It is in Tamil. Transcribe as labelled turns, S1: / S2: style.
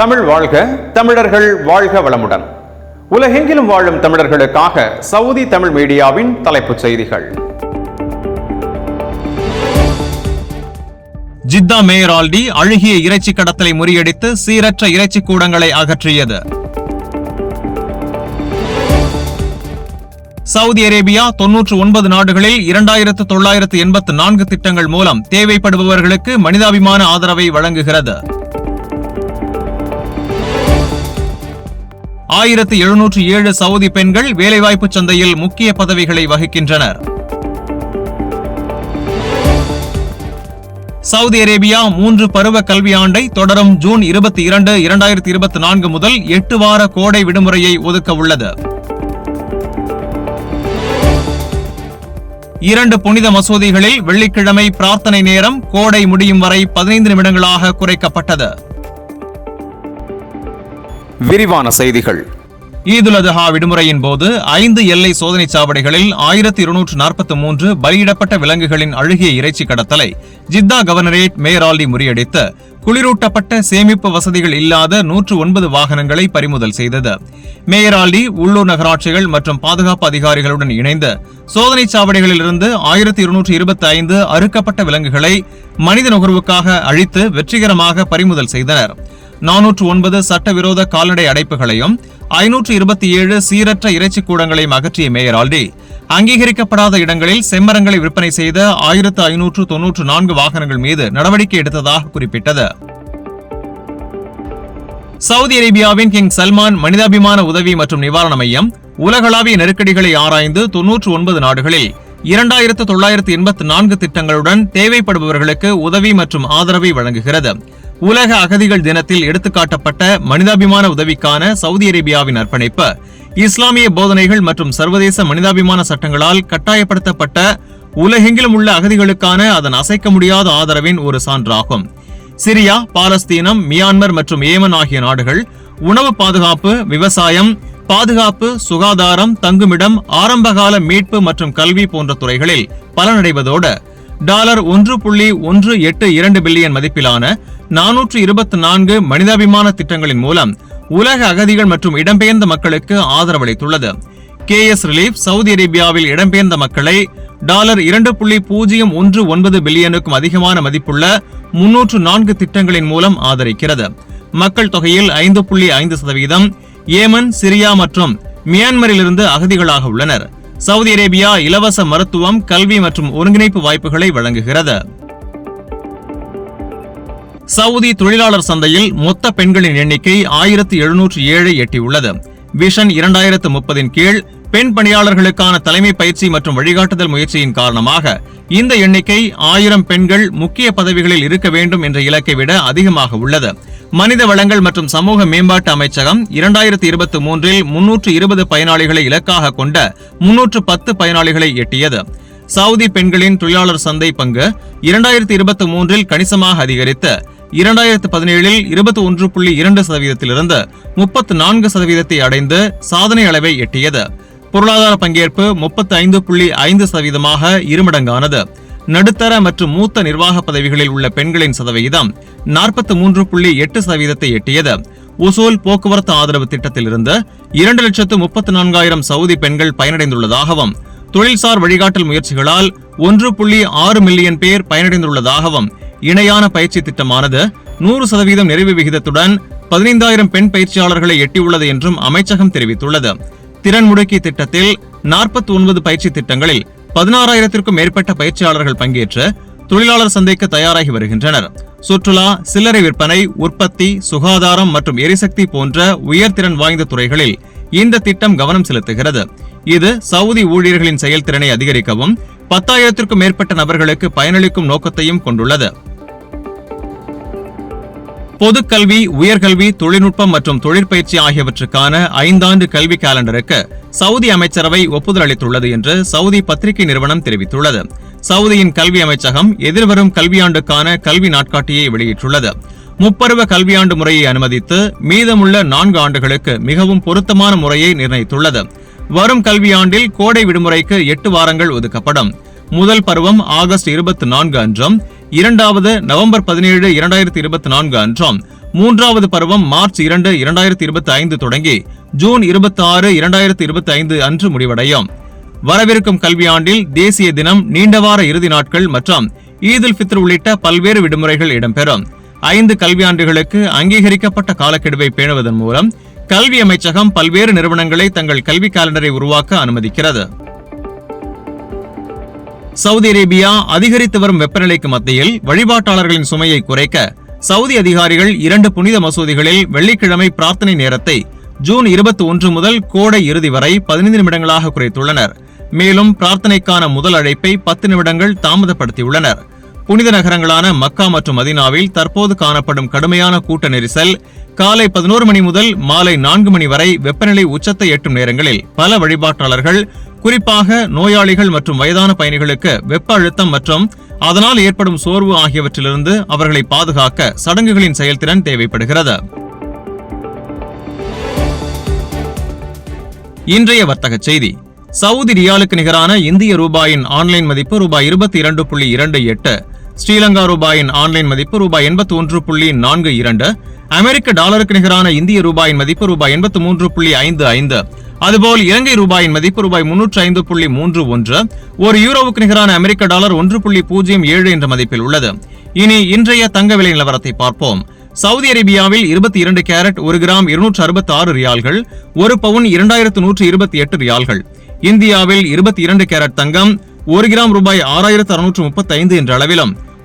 S1: தமிழ் வாழ்க தமிழர்கள் வாழ்க வளமுடன். உலகெங்கிலும் வாழும் தமிழர்களுக்காக சவுதி தமிழ் மீடியாவின் தலைப்புச் செய்திகள்.
S2: ஜித்தா மேயர் ஆல்டி அழுகிய இறைச்சி கடத்தலை முறியடித்து சீரற்ற இறைச்சி கூடங்களை அகற்றியது. சவுதி அரேபியா தொன்னூற்று ஒன்பது நாடுகளில் இரண்டாயிரத்து தொள்ளாயிரத்து எண்பத்து நான்கு திட்டங்கள் மூலம் தேவைப்படுபவர்களுக்கு மனிதாபிமான ஆதரவை வழங்குகிறது. ஆயிரத்து எழுநூற்று ஏழு சவுதி பெண்கள் வேலைவாய்ப்பு சந்தையில் முக்கிய பதவிகளை வகிக்கின்றனர். சவுதி அரேபியா மூன்று பருவ கல்வி ஆண்டை தொடரும் ஜூன் இருபத்தி இரண்டு இரண்டாயிரத்தி இருபத்தி நான்கு முதல் எட்டு வார கோடை விடுமுறையை ஒதுக்க உள்ளது. இரண்டு புனித மசூதிகளில் வெள்ளிக்கிழமை பிரார்த்தனை நேரம் கோடை முடியும் வரை பதினைந்து நிமிடங்களாக குறைக்கப்பட்டது.
S1: விரிவான செய்திகள்.
S2: ஈதுல் அதுஹா விடுமுறையின் போது ஐந்து எல்லை சோதனை சாவடிகளில் ஆயிரத்தி இருநூற்று நாற்பத்தி மூன்று பலியிடப்பட்ட விலங்குகளின் அழுகிய இறைச்சி கடத்தலை ஜித்தா கவர்னரேட் மேராலி முறியடித்து குளிரூட்டப்பட்ட சேமிப்பு வசதிகள் இல்லாத நூற்று ஒன்பது வாகனங்களை பறிமுதல் செய்தது. மேயராலி உள்ளூர் நகராட்சிகள் மற்றும் பாதுகாப்பு அதிகாரிகளுடன் இணைந்து சோதனை சாவடிகளிலிருந்து ஆயிரத்தி இருநூற்று இருபத்தி ஐந்து அறுக்கப்பட்ட விலங்குகளை மனித நுகர்வுக்காக அழித்து வெற்றிகரமாக பறிமுதல் செய்தனர். நானூற்று ஒன்பது சட்டவிரோத கால்நடை அடைப்புகளையும் ஐநூற்று இருபத்தி ஏழு சீரற்ற இறைச்சி கூடங்களையும் அகற்றிய மேயர் ஆல்டி. அங்கீகரிக்கப்படாத இடங்களில் செம்மரங்களை விற்பனை செய்த ஆயிரத்து ஐநூற்று தொன்னூற்று நான்கு வாகனங்கள் மீது நடவடிக்கை எடுத்ததாக குறிப்பிட்டது. சவுதி அரேபியாவின் கிங் சல்மான் மனிதாபிமான உதவி மற்றும் நிவாரண மையம் உலகளாவிய நெருக்கடிகளை ஆராய்ந்து தொன்னூற்று ஒன்பது நாடுகளில் இரண்டாயிரத்து தொள்ளாயிரத்து எண்பத்தி நான்கு திட்டங்களுடன் தேவைப்படுபவர்களுக்கு உதவி மற்றும் ஆதரவை வழங்குகிறது. உலக அகதிகள் தினத்தில் எடுத்துக்காட்டப்பட்ட மனிதாபிமான உதவிக்கான சவுதி அரேபியாவின் அர்ப்பணிப்பு இஸ்லாமிய போதனைகள் மற்றும் சர்வதேச மனிதாபிமான சட்டங்களால் கட்டாயப்படுத்தப்பட்ட உலகெங்கிலும் உள்ள அகதிகளுக்கான அதன் அசைக்க முடியாத ஆதரவின் ஒரு சான்றாகும். சிரியா பாலஸ்தீனம் மியான்மர் மற்றும் ஏமன் ஆகிய நாடுகள் உணவு பாதுகாப்பு விவசாயம் பாதுகாப்பு சுகாதாரம் தங்குமிடம் ஆரம்பகால மீட்பு மற்றும் கல்வி போன்ற துறைகளில் பலனடைவதோடு டாலர் ஒன்று புள்ளி ஒன்று எட்டு இரண்டு பில்லியன் மதிப்பிலான நானூற்று இருபத்தி நான்கு மனிதாபிமான திட்டங்களின் மூலம் உலக அகதிகள் மற்றும் இடம்பெயர்ந்த மக்களுக்கு ஆதரவளித்துள்ளது. கே எஸ் ரிலீஃப் சவுதி அரேபியாவில் இடம்பெயர்ந்த மக்களை டாலர் இரண்டு புள்ளி பூஜ்ஜியம் ஒன்று ஒன்பது பில்லியனுக்கும் அதிகமான மதிப்புள்ள முன்னூற்று நான்கு திட்டங்களின் மூலம் ஆதரிக்கிறது. மக்கள் தொகையில் ஐந்து புள்ளி ஐந்து சதவீதம் ஏமன் சிரியா மற்றும் மியான்மரிலிருந்து அகதிகளாக உள்ளனர். சவுதி அரேபியா இலவச மருத்துவம் கல்வி மற்றும் ஒருங்கிணைப்பு வாய்ப்புகளை வழங்குகிறது. சவுதி தொழிலாளர் சந்தையில் மொத்த பெண்களின் எண்ணிக்கை ஆயிரத்தி எழுநூற்று ஏழை எட்டியுள்ளது. விஷன் இரண்டாயிரத்து முப்பதின் கீழ் பெண் பணியாளர்களுக்கான தலைமை பயிற்சி மற்றும் வழிகாட்டுதல் முயற்சியின் காரணமாக இந்த எண்ணிக்கை ஆயிரம் பெண்கள் முக்கிய பதவிகளில் இருக்க வேண்டும் என்ற இலக்கை விட அதிகமாக உள்ளது. மனித வளங்கள் மற்றும் சமூக மேம்பாட்டு அமைச்சகம் இரண்டாயிரத்தி இருபத்தி மூன்றில் முன்னூற்று இருபது பயனாளிகளை இலக்காக கொண்ட முன்னூற்று பத்து பயனாளிகளை எட்டியது. சவுதி பெண்களின் தொழிலாளர் சந்தை பங்கு இரண்டாயிரத்தி இருபத்தி மூன்றில் கணிசமாக அதிகரித்து இரண்டாயிரத்து பதினேழில் இருபத்தி ஒன்று புள்ளி இரண்டு சதவீதத்திலிருந்து முப்பத்து நான்கு சதவீதத்தை அடைந்து சாதனை அளவை எட்டியது. பொருளாதார பங்கேற்பு முப்பத்தி ஐந்து புள்ளி ஐந்து சதவீதமாக இருமடங்கானது. நடுத்தர மற்றும் மூத்த நிர்வாக பதவிகளில் உள்ள பெண்களின் சதவிகிதம் நாற்பத்தி மூன்று புள்ளி எட்டு சதவீதத்தை எட்டியது. உசூல் போக்குவரத்து ஆதரவு திட்டத்திலிருந்து இரண்டு லட்சத்து முப்பத்தி நான்காயிரம் சவுதி பெண்கள் பயனடைந்துள்ளதாகவும் தொழில்சார் வழிகாட்டல் முயற்சிகளால் ஒன்று புள்ளி ஆறு மில்லியன் பேர் பயனடைந்துள்ளதாகவும் இணையான பயிற்சி திட்டமானது நூறு சதவீதம் நிறைவு விகிதத்துடன் பதினைந்தாயிரம் பெண் பயிற்சியாளர்களை எட்டியுள்ளது என்றும் அமைச்சகம் தெரிவித்துள்ளது. திறன் முடுக்கி திட்டத்தில் நாற்பத்தி ஒன்பது பயிற்சி திட்டங்களில் பதினாறாயிரத்திற்கும் மேற்பட்ட பயிற்சியாளர்கள் பங்கேற்று தொழிலாளர் சந்தைக்கு தயாராகி வருகின்றனர். சுற்றுலா சில்லறை விற்பனை உற்பத்தி சுகாதாரம் மற்றும் எரிசக்தி போன்ற உயர்திறன் வாய்ந்த துறைகளில் இந்த திட்டம் கவனம் செலுத்துகிறது. இது சவுதி ஊழியர்களின் செயல்திறனை அதிகரிக்கவும் பத்தாயிரத்திற்கும் மேற்பட்ட நபர்களுக்கு பயனளிக்கும் நோக்கத்தையும் கொண்டுள்ளது. பொதுக்கல்வி உயர்கல்வி தொழில்நுட்பம் மற்றும் தொழிற்பயிற்சி ஆகியவற்றுக்கான ஐந்தாண்டு கல்வி காலண்டருக்கு சவுதி அமைச்சரவை ஒப்புதல் அளித்துள்ளது என்று சவுதி பத்திரிகை நிறுவனம் தெரிவித்துள்ளது. சவுதியின் கல்வி அமைச்சகம் எதிர்வரும் கல்வியாண்டுக்கான கல்வி நாட்காட்டியை வெளியிட்டுள்ளது. முப்பருவ கல்வியாண்டு முறையை அனுமதித்து மீதமுள்ள நான்கு ஆண்டுகளுக்கு மிகவும் பொருத்தமான முறையை நிர்ணயித்துள்ளது. வரும் கல்வியாண்டில் கோடை விடுமுறைக்கு எட்டு வாரங்கள் ஒதுக்கப்படும். முதல் பருவம் ஆகஸ்ட் இருபத்தி நான்கு அன்றும் இரண்டாவது நவம்பர் பதினேழு இரண்டாயிரத்தி இருபத்தி நான்கு அன்றும். மூன்றாவது பருவம் மார்ச் இரண்டு இரண்டாயிரத்தி இருபத்தி ஐந்து தொடங்கி ஜூன் இருபத்தி ஆறு இரண்டாயிரத்தி இருபத்தி ஐந்து அன்று முடிவடையும். வரவிருக்கும் கல்வியாண்டில் தேசிய தினம் நீண்டவார இறுதி நாட்கள் மற்றும் ஈதுல் ஃபித்ர் உள்ளிட்ட பல்வேறு விடுமுறைகள் இடம்பெறும். ஐந்து கல்வியாண்டுகளுக்கு அங்கீகரிக்கப்பட்ட காலக்கெடுவை பேணுவதன் மூலம் கல்வி அமைச்சகம் பல்வேறு நிறுவனங்களை தங்கள் கல்வி காலண்டரை உருவாக்க அனுமதிக்கிறது. சவுதி அரேபியா அதிகரித்து வரும் வெப்பநிலைக்கு மத்தியில் வழிபாட்டாளர்களின் சுமையை குறைக்க சவுதி அதிகாரிகள் இரண்டு புனித மசூதிகளில் வெள்ளிக்கிழமை பிரார்த்தனை நேரத்தை ஜூன் இருபத்தி ஒன்று முதல் கோடை இறுதி வரை பதினைந்து நிமிடங்களாக குறைத்துள்ளனர். மேலும் பிரார்த்தனைக்கான முதல் அழைப்பை பத்து நிமிடங்கள் தாமதப்படுத்தியுள்ளனர். புனித நகரங்களான மக்கா மற்றும் மதினாவில் தற்போது காணப்படும் கடுமையான கூட்ட நெரிசல் காலை பதினோரு மணி முதல் மாலை நான்கு மணி வரை வெப்பநிலை உச்சத்தை எட்டும் நேரங்களில் பல வழிபாட்டாளர்கள் குறிப்பாக நோயாளிகள் மற்றும் வயதான பயணிகளுக்கு வெப்ப அழுத்தம் மற்றும் அதனால் ஏற்படும் சோர்வு ஆகியவற்றிலிருந்து அவர்களை பாதுகாக்க சடங்குகளின் செயல்திறன் தேவைப்படுகிறது. இன்றைய வர்த்தக செய்தி. சவுதி ரியாலுக்கு நிகரான இந்திய ரூபாயின் ஆன்லைன் மதிப்பு ரூபாய் இருபத்தி இரண்டு புள்ளி இரண்டு எட்டு ஸ்ரீலங்கா ரூபாயின் ஆன்லைன் மதிப்பு ரூபாய் எண்பத்தி ஒன்று புள்ளி நான்கு இரண்டு அமெரிக்க டாலருக்கு நிகரான இந்திய ரூபாயின் மதிப்பு ரூபாய் எண்பத்தி மூன்று புள்ளி ஐந்து ஐந்து அதுபோல் இலங்கை ரூபாயின் மதிப்பு ரூபாய் முன்னூற்று ஐந்து புள்ளி மூன்று ஒன்று ஒரு யூரோவுக்கு நிகரான அமெரிக்க டாலர் ஒன்று புள்ளி பூஜ்ஜியம் ஏழு என்ற மதிப்பில் உள்ளது. இனி இன்றைய தங்க விலை நிலவரத்தை பார்ப்போம். சவுதி அரேபியாவில் இருபத்தி இரண்டு கேரட் ஒரு கிராம் இருநூற்று அறுபத்தி ஆறு ரியால்கள் ஒரு பவுன் இரண்டாயிரத்து நூற்று இருபத்தி எட்டு ரியால்கள். இந்தியாவில் இருபத்தி இரண்டு கேரட் தங்கம் ஒரு கிராம் ரூபாய் ஆறாயிரத்து அறுநூற்று முப்பத்தி ஐந்து என்ற அளவிலும்